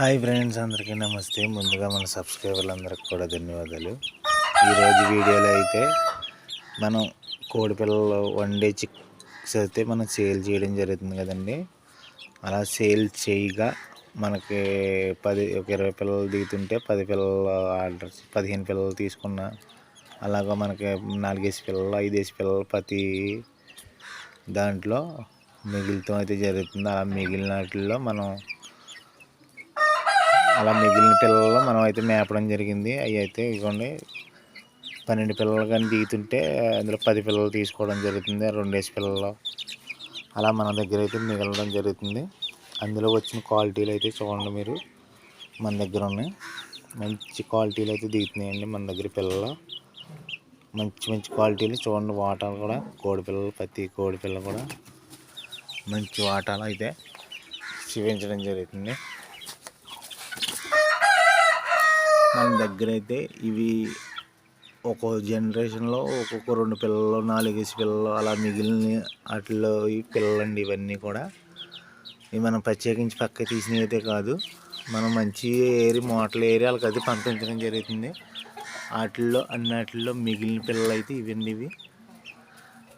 Hi friends అందరికీ నమస్తే. ముందుగా మన సబ్స్క్రైబర్లందరికీ కూడా ధన్యవాదాలు. ఈరోజు వీడియోలో అయితే మనం కోడి పిల్లలు వండే చిక్స్ అయితే మనం సేల్ చేయడం జరుగుతుంది కదండి. అలా సేల్ చేయగా మనకి పది ఒక ఇరవై పిల్లలు దిగుతుంటే పది పిల్లలు ఆర్డర్ పదిహేను పిల్లలు తీసుకున్న అలాగా మనకి నాలుగేసి పిల్లలు ఐదేసి పిల్లలు ప్రతి దాంట్లో మిగిలితో అయితే జరుగుతుంది. అలా మిగిలిన వాటిల్లో మనం అలా మిగిలిన పిల్లలు మనం అయితే మేపడం జరిగింది. అవి అయితే ఇవ్వండి పన్నెండు పిల్లలు కానీ దిగుతుంటే అందులో పది పిల్లలు తీసుకోవడం జరుగుతుంది. రెండేసి పిల్లలు అలా మన దగ్గర అయితే మిగలడం జరుగుతుంది. అందులో వచ్చిన క్వాలిటీలు అయితే చూడండి మీరు. మన దగ్గర ఉన్నాయి. మంచి క్వాలిటీలు అయితే దిగుతున్నాయండి మన దగ్గర పిల్లలు. మంచి మంచి క్వాలిటీలు చూడండి. వాటాలు కూడా కోడి పిల్లలు ప్రతి కోడి పిల్ల కూడా మంచి వాటాలు అయితే చూపించడం జరుగుతుంది. మన దగ్గర అయితే ఇవి ఒక్కో జనరేషన్లో ఒక్కొక్క రెండు పిల్లలు నాలుగేసి పిల్లలు అలా మిగిలిన వాటిలో పిల్లలండి ఇవన్నీ కూడా. ఇవి మనం ప్రత్యేకించి పక్క తీసినవి అయితే కాదు. మనం మంచి ఏరి మోటల్ వాళ్ళకి అది పంపించడం జరుగుతుంది. వాటిల్లో అన్నిటిలో మిగిలిన పిల్లలు అయితే ఇవండి ఇవి.